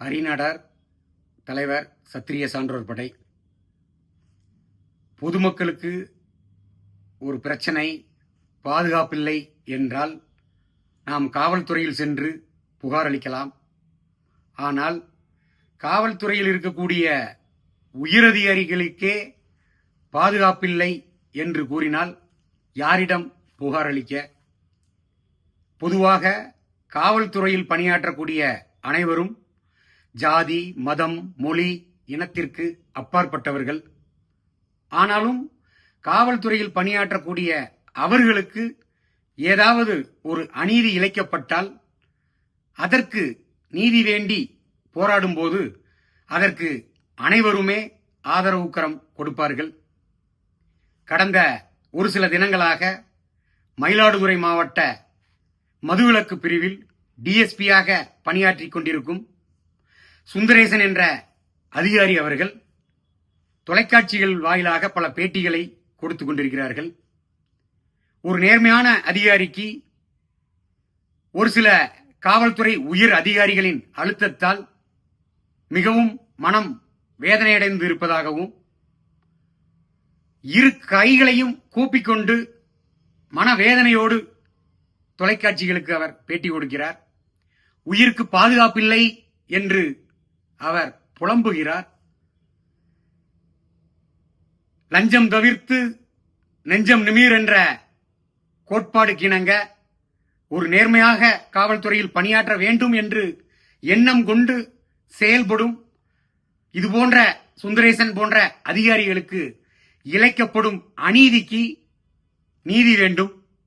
அரிநாடார் தலைவர் சத்திரிய சான்றோர் படை. பொதுமக்களுக்கு ஒரு பிரச்சனை பாதுகாப்பில்லை என்றால் நாம் காவல்துறையில் சென்று புகார் அளிக்கலாம். ஆனால் காவல்துறையில் இருக்கக்கூடிய உயரதிகாரிகளுக்கே பாதுகாப்பில்லை என்று கூறினால் யாரிடம் புகார் அளிக்க? பொதுவாக காவல்துறையில் பணியாற்றக்கூடிய அனைவரும் ஜாதி மதம் மொழி இனத்திற்கு அப்பாற்பட்டவர்கள். ஆனாலும் காவல்துறையில் பணியாற்றக்கூடிய அவர்களுக்கு ஏதாவது ஒரு அநீதி இழைக்கப்பட்டால் அதற்கு நீதி வேண்டி போராடும்போது அதற்கு அனைவருமே ஆதரவு கரம் கொடுப்பார்கள். கடந்த ஒரு சில தினங்களாக மயிலாடுதுறை மாவட்ட மதுவிலக்கு பிரிவில் டிஎஸ்பியாக பணியாற்றிக் கொண்டிருக்கும் சுந்தரேசன் என்ற அதிகாரி அவர்கள் தொலைக்காட்சிகள் வாயிலாக பல பேட்டிகளை கொடுத்து கொண்டிருக்கிறார்கள். ஒரு நேர்மையான அதிகாரிக்கு ஒரு சில காவல்துறை உயர் அதிகாரிகளின் அழுத்தத்தால் மிகவும் மனம் வேதனையடைந்து இருப்பதாகவும் இரு கைகளையும் கூப்பிக்கொண்டு மனவேதனையோடு தொலைக்காட்சிகளுக்கு அவர் பேட்டி கொடுக்கிறார். உயிருக்கு பாதுகாப்பில்லை என்று அவர் புலம்புகிறார். லஞ்சம் தவிர்த்து நெஞ்சம் நிமீர் என்ற கோட்பாடு கிணங்க ஒரு நேர்மையாக காவல்துறையில் பணியாற்ற வேண்டும் என்று எண்ணம் கொண்டு செயல்படும் இது போன்ற சுந்தரேசன் போன்ற அதிகாரிகளுக்கு இழைக்கப்படும் அநீதிக்கு நீதி வேண்டும்.